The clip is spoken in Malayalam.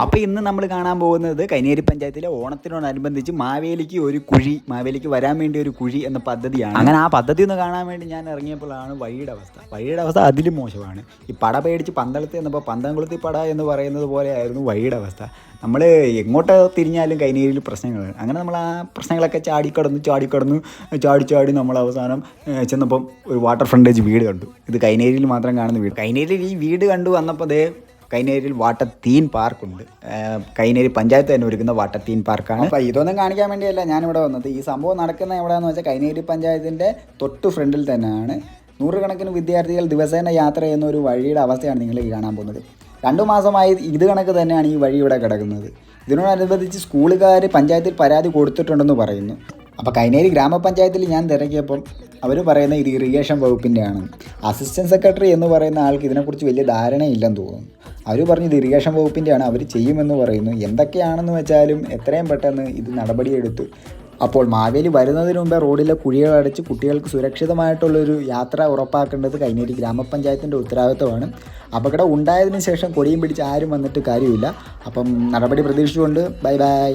അപ്പോൾ ഇന്ന് നമ്മൾ കാണാൻ പോകുന്നത് കൈനേരി പഞ്ചായത്തിലെ ഓണത്തിനോടനുബന്ധിച്ച് മാവേലിക്ക് ഒരു കുഴി മാവേലിക്ക് വരാൻ വേണ്ടി ഒരു കുഴി എന്ന പദ്ധതിയാണ്. അങ്ങനെ ആ പദ്ധതി ഒന്ന് കാണാൻ വേണ്ടി ഞാൻ ഇറങ്ങിയപ്പോഴാണ് വഴിയുടെ അവസ്ഥ. വഴിയുടെ അവസ്ഥ അതിലും മോശമാണ്. ഈ പട പേടിച്ച് പന്തളത്ത് എന്നപ്പോൾ പന്തംകുളത്തി പട എന്ന് പറയുന്നത് പോലെയായിരുന്നു വഴിയുടെ അവസ്ഥ. നമ്മൾ എങ്ങോട്ട് തിരിഞ്ഞാലും കൈനേരിയിൽ പ്രശ്നങ്ങളാണ് അങ്ങനെ നമ്മൾ ആ പ്രശ്നങ്ങളൊക്കെ ചാടിക്കടന്നു ചാടിക്കടന്നു ചാടി ചാടി നമ്മൾ അവസാനം ചെന്നപ്പം ഒരു വാട്ടർ ഫ്രണ്ടേജ് വീട് കണ്ടു. ഇത് കൈനേരിയിൽ മാത്രം കാണുന്ന വീട്. കൈനേരിയിൽ ഈ വീട് കണ്ടു വന്നപ്പോൾ ദേ കൈനേരിയിൽ വാട്ടർ തീൻ പാർക്കുണ്ട് കൈനേരി പഞ്ചായത്ത് തന്നെ ഒരുക്കുന്ന വാട്ടർ തീൻ പാർക്കാണ്. അപ്പോൾ ഇതൊന്നും കാണിക്കാൻ വേണ്ടിയല്ല ഞാനിവിടെ വന്നത്. ഈ സംഭവം നടക്കുന്ന എവിടെയാണെന്ന് വെച്ചാൽ കൈനേരി പഞ്ചായത്തിന്റെ തൊട്ട് ഫ്രണ്ടിൽ തന്നെയാണ്. നൂറുകണക്കിന് വിദ്യാർത്ഥികൾ ദിവസേന യാത്ര ചെയ്യുന്ന ഒരു വഴിയുടെ അവസ്ഥയാണ് നിങ്ങൾ ഈ കാണാൻ പോകുന്നത്. രണ്ടു മാസമായി ഇത് കണക്ക് തന്നെയാണ് ഈ വഴി ഇവിടെ കിടക്കുന്നത്. ഇതിനോടനുബന്ധിച്ച് സ്കൂളുകാർ പഞ്ചായത്തിൽ പരാതി കൊടുത്തിട്ടുണ്ടെന്ന് പറയുന്നു. അപ്പോൾ കൈനേരി ഗ്രാമപഞ്ചായത്തിൽ ഞാൻ തിരക്കിയപ്പം അവർ പറയുന്ന ഇത് ഇറിഗേഷൻ വകുപ്പിന്റെയാണ് അസിസ്റ്റന്റ് സെക്രട്ടറി എന്ന് പറയുന്ന ആൾക്ക് ഇതിനെക്കുറിച്ച് വലിയ ധാരണയില്ലെന്ന് തോന്നുന്നു. അവർ പറഞ്ഞു ഇത് ഇറിഗേഷൻ വകുപ്പിന്റെയാണ് അവർ ചെയ്യുമെന്ന് പറയുന്നു. എന്തൊക്കെയാണെന്ന് വെച്ചാലും എത്രയും പെട്ടെന്ന് ഇത് നടപടിയെടുത്തു. അപ്പോൾ മാവേലി വരുന്നതിന് മുമ്പേ റോഡിലെ കുഴികൾ അടച്ച് കുട്ടികൾക്ക് സുരക്ഷിതമായിട്ടുള്ളൊരു യാത്ര ഉറപ്പാക്കേണ്ടത് കൈനേരി ഗ്രാമപഞ്ചായത്തിന്റെ ഉത്തരവാദിത്തമാണ് അപകടം ഉണ്ടായതിനു ശേഷം കൊടിയും പിടിച്ച് ആരും വന്നിട്ട് കാര്യമില്ല. അപ്പം നടപടി പ്രതീക്ഷിച്ചുകൊണ്ട് ബൈ ബൈ.